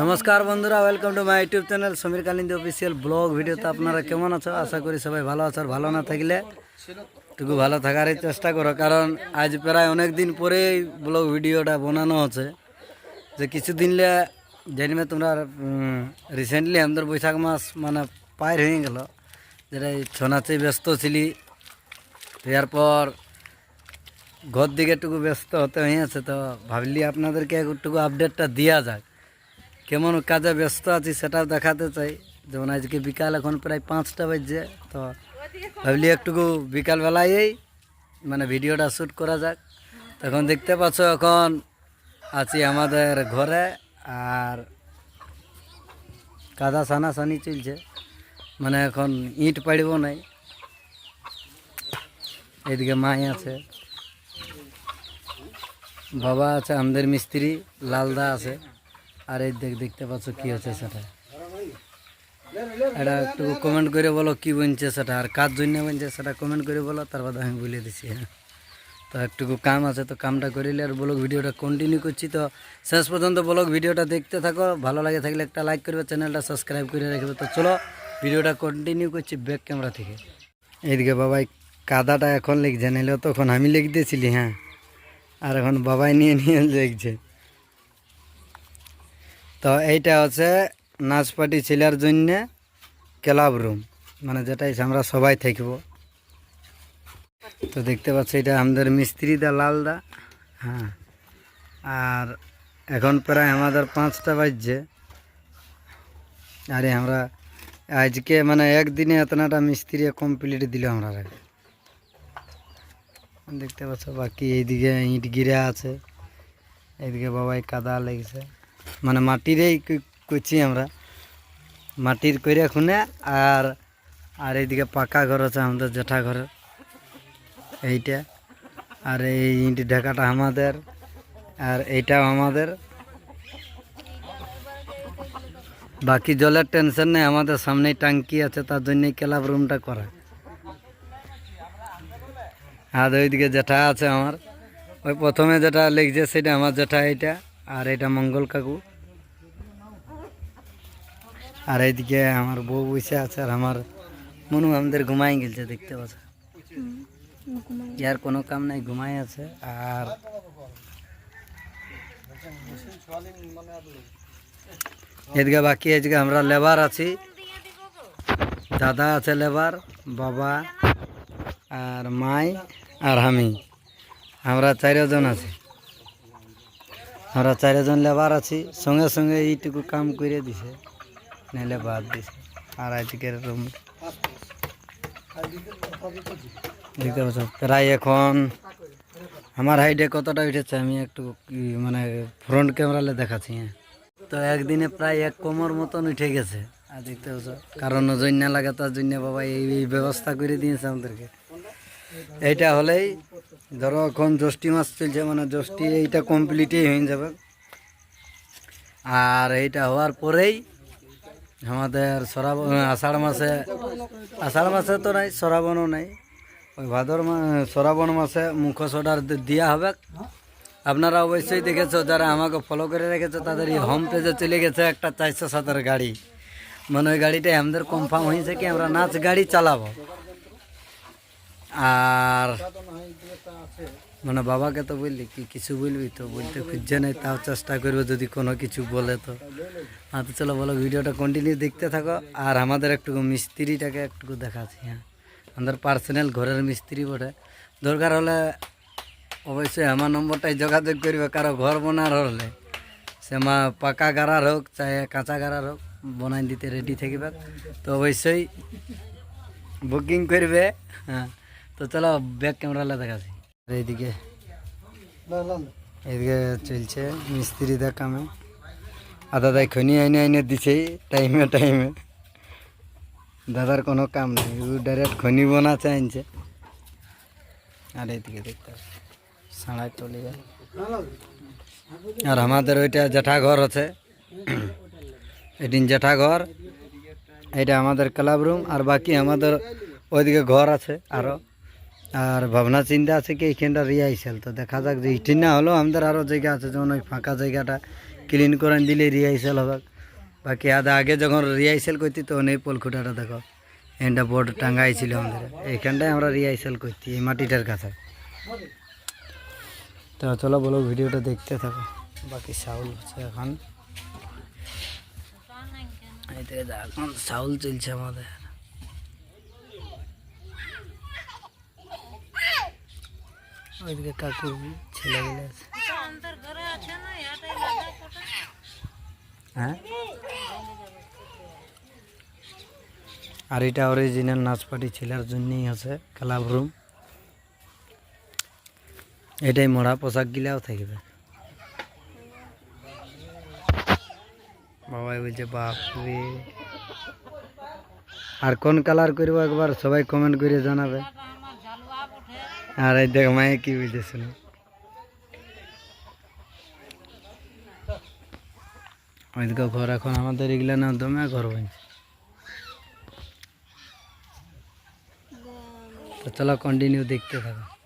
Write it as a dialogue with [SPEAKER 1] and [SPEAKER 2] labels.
[SPEAKER 1] নমস্কার বন্ধুরা welcome to my YouTube channel Samir Kalindi official blog ভিডিওতে আপনারা কেমন আছো? আশা করি সবাই ভালো আছো আর ভালো না থাকলে একটু ভালো থাকারই চেষ্টা করো। কারণ আজ প্রায় অনেক দিন পরেই ব্লগ ভিডিওটা বানানো হচ্ছে। যে কিছুদিন লে জানিমে তোমরা রিসেন্টলি আমাদের বৈশাখ মাস মানে পার হয়ে গেল। যেটা ছৌ নাচে ব্যস্ত ছিলি এরপর ঘর দিকে একটু ব্যস্ত হতে হয়েছে। তো ভাবলি আপনাদেরকে একটু আপডেটটা দেওয়া যাক। কেমন কাজে ব্যস্ত আছি সেটাও দেখাতে চাই। যেমন আজকে বিকাল এখন প্রায় পাঁচটা বাজছে, তো ভাবলি একটুকু বিকালবেলায় মানে ভিডিওটা শ্যুট করা যাক। তখন দেখতে পাচ্ছ এখন আছি আমাদের ঘরে আর কাদা সানা সানি চলছে। মানে এখন ইট পাড়ব নাই। এদিকে মাই আছে, বাবা আছে, আমাদের মিস্ত্রি, লালদা আছে। আর এই দেখ, দেখতে পাচ্ছ কি হচ্ছে সেটা। এটা একটু কমেন্ট করে বলো কি বলছে সেটা, আর কার জন্য বলছে সেটা কমেন্ট করে বলো, তারপর আমি বলে দিচ্ছি হ্যাঁ। তো একটুকু কাম আছে, তো কামটা করিলে আর ব্লগ ভিডিওটা কন্টিনিউ করছি, তো শেষ পর্যন্ত ব্লগ ভিডিওটা দেখতে থাকো, ভালো লাগে থাকলে একটা লাইক করবে চ্যানেলটা সাবস্ক্রাইব করে রাখবে। তো চলো, ভিডিওটা কন্টিনিউ করছি ব্যাক ক্যামেরা থেকে। এইদিকে বাবাই কাদাটা এখন লিখছে নিলে তখন আমি লিখ দিয়েছিলি হ্যাঁ। আর এখন বাবাই নিয়ে নিয়ে লিখছে। তো এইটা হচ্ছে নাচ পার্টি ছেলের জন্যে ক্লাব রুম মানে যেটাই আমরা সবাই থাকব। তো দেখতে পাচ্ছি, এটা আমাদের মিস্ত্রি দা, লাল দা। হ্যাঁ। আর এখন প্রায় আমাদের পাঁচটা বাজছে। আরে আমরা আজকে মানে একদিনে এতনাটা মিস্ত্রি কমপ্লিট দিল আমরা দেখতে পাচ্ছ, বাকি এইদিকে ইট গিরা আছে। এইদিকে বাবাই কাদা লেগেছে। মানে মাটিরই করছি আমরা। মাটির করে খুনে আর আর এইদিকে পাকা ঘর আছে আমাদের জেঠা ঘরের। এইটা। আর এই ইট ঢাকাটা আমাদের। আর এইটাও আমাদের। বাকি জলের টেনশন নেই, আমাদের সামনেই টাঙ্কি আছে, তার জন্যই ক্লাব রুমটা করা। আর ওইদিকে যেটা আছে আমার। ওই প্রথমে যেটা লিখছে সেটা আমার যেটা এইটা। আর এটা মঙ্গল কাকু। আর এইদিকে আমার বউ বসে আছে আর আমার মনু আমাদের ঘুমাই গেছে দেখতে পাচ্ছ। ইয়ার কোনো কাম নাই ঘুমাই আছে। আর এদিকে বাকি আজকে আমরা লেবার আছি। দাদা আছে লেবার বাবা আর মাই আর আমি। আমরা চারজন আছি। আমরা চারজন লেবার আছি, সঙ্গে সঙ্গে এইটুকু কাম করে দিছে নাহলে বাদ দিছে। আর আজকের রুম দেখতে প্রায় এখন আমার হাইটে কতটা উঠেছে আমি একটু মানে ফ্রন্ট ক্যামেরালে দেখাচ্ছি হ্যাঁ। তো একদিনে প্রায় এক কোমর মতন উঠে গেছে, আর দেখতে পাচ্ছ, কারণ জন্য লাগে তার জন্য বাবা এই ব্যবস্থা করে দিয়েছে আমাদেরকে। এইটা হলেই ধরো এখন জ্যৈষ্ঠী মাস চলছে মানে জ্যৈষ্ঠী এইটা কমপ্লিটই হয়ে যাবে। আর এইটা হওয়ার পরেই আমাদের শ্রাবণ আষাঢ় মাসে আষাঢ় মাসে তো নাই, শ্রাবণও নাই। ওই ভাদর শ্রাবণ মাসে মুখোশ অর্ডার দেওয়া হবে। আপনারা অবশ্যই দেখেছ, যারা আমাকে ফলো করে রেখেছো, তাদের এই হোম পেজে চলে গেছে একটা চারশো সাতের গাড়ি। মানে ওই গাড়িটাই আমাদের কনফার্ম হয়েছে কি আমরা নাচ গাড়ি চালাবো। আর মানে বাবাকে তো বললি, কি কিছু বলবি তো? বলতে খুঁজছে নাই, তাও চেষ্টা করবে যদি কোনো কিছু বলে তো। হ্যাঁ তো চলো বলো, ভিডিওটা কন্টিনিউ দেখতে থাকো। আর আমাদের একটু মিস্ত্রিটাকে একটু দেখাচ্ছি হ্যাঁ। আমাদের পার্সোনাল ঘরের মিস্ত্রি বটে। দরকার হলে অবশ্যই আমার নম্বরটাই যোগাযোগ করবে, কারও ঘর বানার হলে। সে মা পাকা গাড়ার হোক চাहे কাঁচা গাড়ার হোক, বনাই দিতে রেডি থাকবে। তো অবশ্যই বুকিং করবে হ্যাঁ। তো চলো ব্যাক ক্যামেরালে দেখাচ্ছি। এইদিকে এদিকে চলছে মিস্ত্রিদের কামে। আর দাদা খনি আইনে আইনে দিছে টাইমে টাইমে। দাদার কোনো কাম নেই ডাইরেক্ট খনি বানাতে আনছে আর এইদিকে দেখতে সাড়াই চলে যায় আর আমাদের ওইটা জেঠা ঘর আছে। এদিন জেঠা ঘর এটা আমাদের ক্লাব রুম আর বাকি আমাদের ওইদিকে ঘর আছে আরও আর ভাবনা চিন্তা আছে কি, এইখানটা রিহাইসেল তো দেখা যাক, যে ইটি না হলেও আমাদের আরও জায়গা আছে, যেমন ওই ফাঁকা জায়গাটা। ক্লিন করে দিলে রিহাইসেল হবে বাকি আদা আগে যখন রিহাইসেল করতি তখন এই পলখুটাটা দেখো। এটা বোর্ড টাঙ্গাই ছিল আমাদের। এইখানটায় আমরা রিহাইসেল করছি এই মাটিটার কাছে। তো চলো, বলো ভিডিওটা দেখতে থাকো। বাকি সাউল হচ্ছে এখন। এখন সাউল চলছে আমাদের। ওইদিকে কাকু ছেলেগুলো আছে। হ্যাঁ? আর এটা অরিজিনাল নাচপাটি ছেলের জন্যই আছে ক্লাব রুম এটাই মোড়া পোশাক গিলাও থাকবে। বাবাই বলছে বাপ আর কোন কালার করব একবার সবাই কমেন্ট করে জানাবে। আর এই দেখ মায়ে কি বুঝে শুনো। ওইদিকে ঘর এখন আমাদের এগুলা না, দমে ঘর বানছে তো চলো কন্টিনিউ দেখতে থাকো।